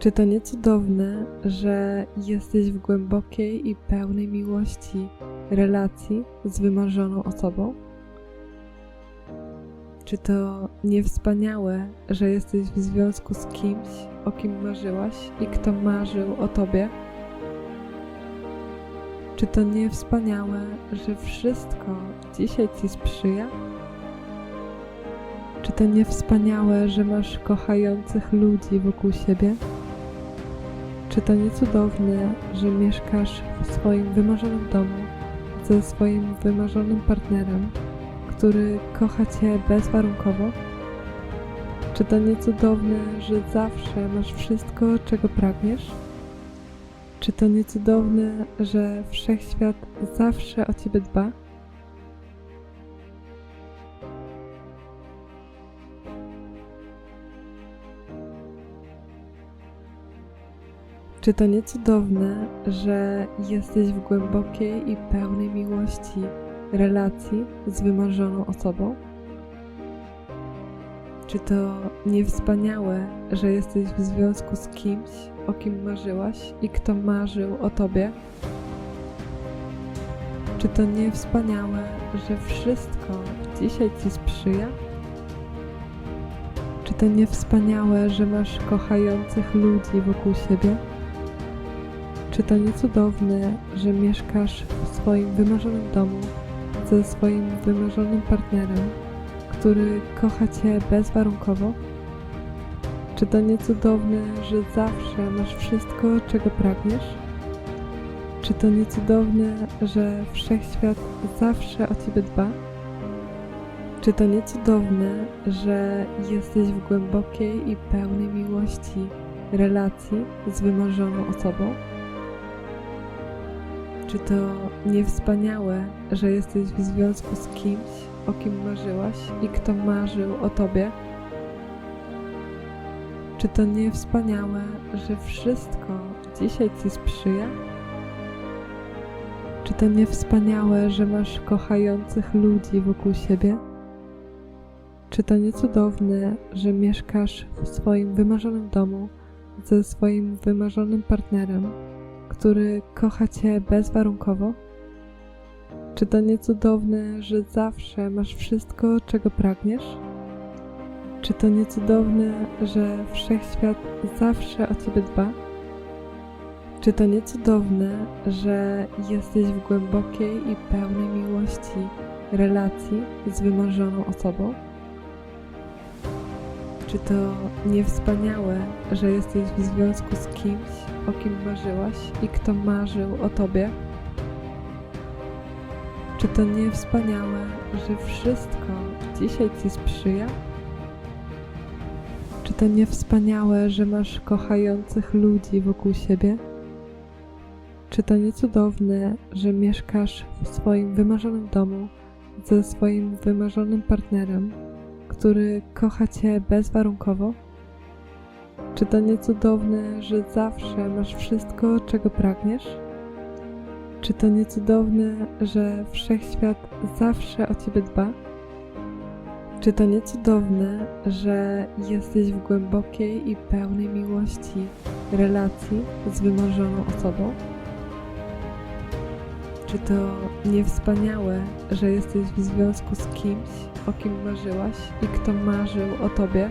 Czy to nie cudowne, że jesteś w głębokiej i pełnej miłości relacji z wymarzoną osobą? Czy to nie wspaniałe, że jesteś w związku z kimś, o kim marzyłaś i kto marzył o tobie? Czy to nie wspaniałe, że wszystko dzisiaj ci sprzyja? Czy to nie wspaniałe, że masz kochających ludzi wokół siebie? Czy to nie cudowne, że mieszkasz w swoim wymarzonym domu ze swoim wymarzonym partnerem, który kocha cię bezwarunkowo? Czy to nie cudowne, że zawsze masz wszystko, czego pragniesz? Czy to nie cudowne, że wszechświat zawsze o ciebie dba? Czy to nie cudowne, że jesteś w głębokiej i pełnej miłości relacji z wymarzoną osobą? Czy to nie wspaniałe, że jesteś w związku z kimś, o kim marzyłaś i kto marzył o tobie? Czy to nie wspaniałe, że wszystko dzisiaj ci sprzyja? Czy to nie wspaniałe, że masz kochających ludzi wokół siebie? Czy to nie cudowne, że mieszkasz w swoim wymarzonym domu ze swoim wymarzonym partnerem, który kocha cię bezwarunkowo? Czy to nie cudowne, że zawsze masz wszystko, czego pragniesz? Czy to nie cudowne, że wszechświat zawsze o ciebie dba? Czy to nie cudowne, że jesteś w głębokiej i pełnej miłości relacji z wymarzoną osobą? Czy to nie wspaniałe, że jesteś w związku z kimś, o kim marzyłaś i kto marzył o tobie? Czy to nie wspaniałe, że wszystko dzisiaj ci sprzyja? Czy to nie wspaniałe, że masz kochających ludzi wokół siebie? Czy to nie cudowne, że mieszkasz w swoim wymarzonym domu ze swoim wymarzonym partnerem, który kocha cię bezwarunkowo? Czy to nie cudowne, że zawsze masz wszystko, czego pragniesz? Czy to nie cudowne, że wszechświat zawsze o ciebie dba? Czy to nie cudowne, że jesteś w głębokiej i pełnej miłości relacji z wymarzoną osobą? Czy to nie wspaniałe, że jesteś w związku z kimś, o kim marzyłaś i kto marzył o tobie? Czy to nie wspaniałe, że wszystko dzisiaj ci sprzyja? Czy to nie wspaniałe, że masz kochających ludzi wokół siebie? Czy to nie cudowne, że mieszkasz w swoim wymarzonym domu ze swoim wymarzonym partnerem, który kocha cię bezwarunkowo? Czy to nie cudowne, że zawsze masz wszystko, czego pragniesz? Czy to nie cudowne, że wszechświat zawsze o ciebie dba? Czy to nie cudowne, że jesteś w głębokiej i pełnej miłości relacji z wymarzoną osobą? Czy to nie wspaniałe, że jesteś w związku z kimś, o kim marzyłaś i kto marzył o tobie?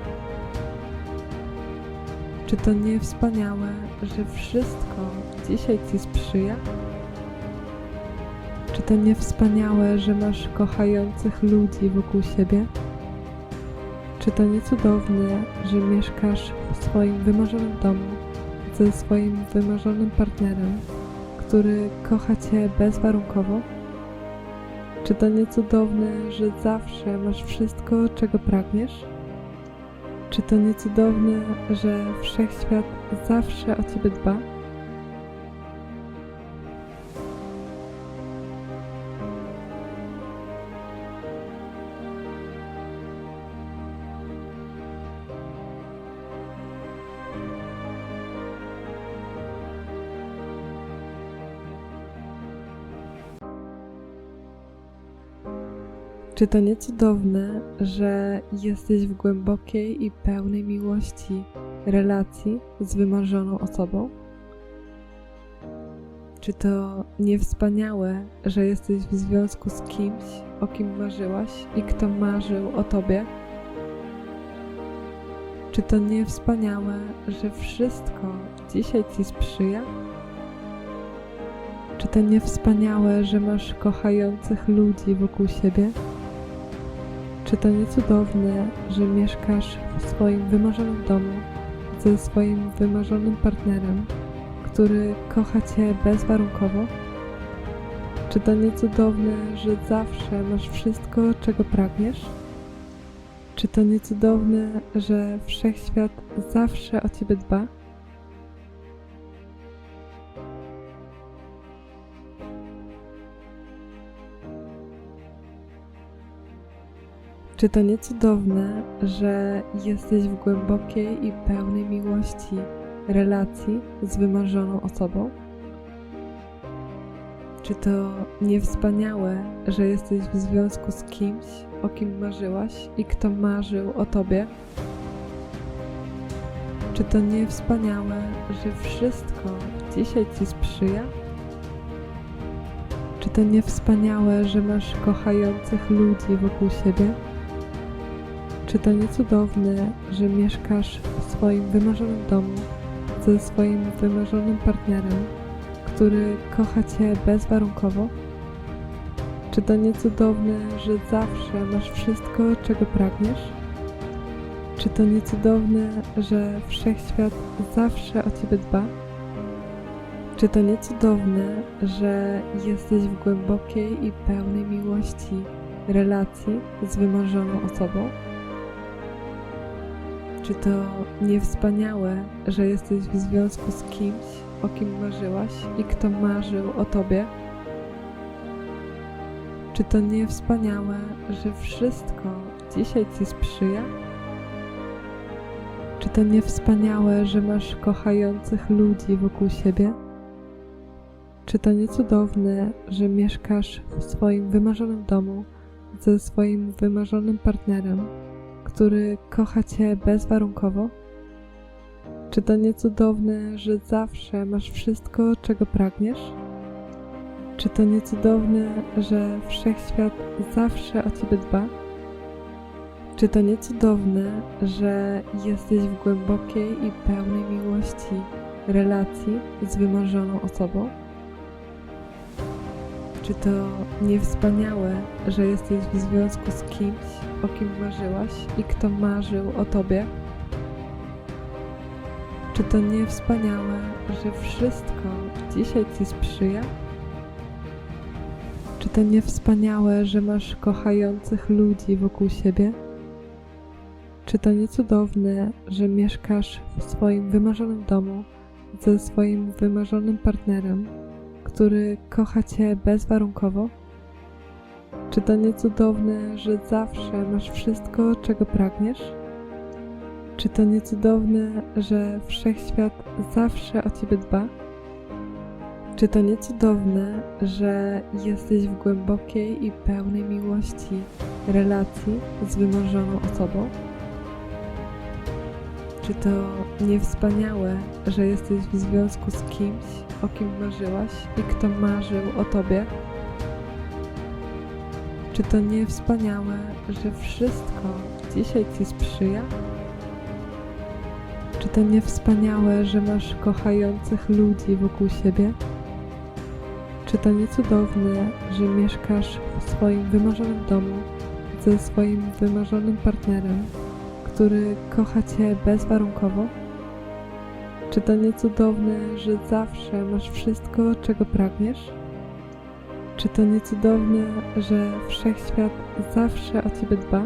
Czy to nie wspaniałe, że wszystko dzisiaj ci sprzyja? Czy to nie wspaniałe, że masz kochających ludzi wokół siebie? Czy to nie cudowne, że mieszkasz w swoim wymarzonym domu ze swoim wymarzonym partnerem, który kocha cię bezwarunkowo? Czy to nie cudowne, że zawsze masz wszystko, czego pragniesz? Czy to nie cudowne, że wszechświat zawsze o ciebie dba? Czy to nie cudowne, że jesteś w głębokiej i pełnej miłości relacji z wymarzoną osobą? Czy to nie wspaniałe, że jesteś w związku z kimś, o kim marzyłaś i kto marzył o tobie? Czy to nie wspaniałe, że wszystko dzisiaj ci sprzyja? Czy to nie wspaniałe, że masz kochających ludzi wokół siebie? Czy to nie cudowne, że mieszkasz w swoim wymarzonym domu ze swoim wymarzonym partnerem, który kocha cię bezwarunkowo? Czy to nie cudowne, że zawsze masz wszystko, czego pragniesz? Czy to nie cudowne, że wszechświat zawsze o ciebie dba? Czy to nie cudowne, że jesteś w głębokiej i pełnej miłości relacji z wymarzoną osobą? Czy to nie wspaniałe, że jesteś w związku z kimś, o kim marzyłaś i kto marzył o tobie? Czy to nie wspaniałe, że wszystko dzisiaj ci sprzyja? Czy to nie wspaniałe, że masz kochających ludzi wokół siebie? Czy to nie cudowne, że mieszkasz w swoim wymarzonym domu ze swoim wymarzonym partnerem, który kocha cię bezwarunkowo? Czy to nie cudowne, że zawsze masz wszystko, czego pragniesz? Czy to nie cudowne, że wszechświat zawsze o ciebie dba? Czy to nie cudowne, że jesteś w głębokiej i pełnej miłości relacji z wymarzoną osobą? Czy to nie wspaniałe, że jesteś w związku z kimś, o kim marzyłaś i kto marzył o tobie? Czy to nie wspaniałe, że wszystko dzisiaj ci sprzyja? Czy to nie wspaniałe, że masz kochających ludzi wokół siebie? Czy to nie cudowne, że mieszkasz w swoim wymarzonym domu ze swoim wymarzonym partnerem? który kocha Cię bezwarunkowo? Czy to nie cudowne, że zawsze masz wszystko, czego pragniesz? Czy to nie cudowne, że wszechświat zawsze o Ciebie dba? Czy to nie cudowne, że jesteś w głębokiej i pełnej miłości relacji z wymarzoną osobą? Czy to nie wspaniałe, że jesteś w związku z kimś, o kim marzyłaś i kto marzył o tobie? Czy to nie wspaniałe, że wszystko dzisiaj ci sprzyja? Czy to nie wspaniałe, że masz kochających ludzi wokół siebie? Czy to nie cudowne, że mieszkasz w swoim wymarzonym domu ze swoim wymarzonym partnerem? który kocha Cię bezwarunkowo? Czy to nie cudowne, że zawsze masz wszystko, czego pragniesz? Czy to nie cudowne, że wszechświat zawsze o Ciebie dba? Czy to nie cudowne, że jesteś w głębokiej i pełnej miłości relacji z wymarzoną osobą? Czy to nie wspaniałe, że jesteś w związku z kimś, o kim marzyłaś i kto marzył o tobie? Czy to nie wspaniałe, że wszystko dzisiaj ci sprzyja? Czy to nie wspaniałe, że masz kochających ludzi wokół siebie? Czy to nie cudowne, że mieszkasz w swoim wymarzonym domu ze swoim wymarzonym partnerem, który kocha cię bezwarunkowo? Czy to nie cudowne, że zawsze masz wszystko, czego pragniesz? Czy to nie cudowne, że wszechświat zawsze o ciebie dba?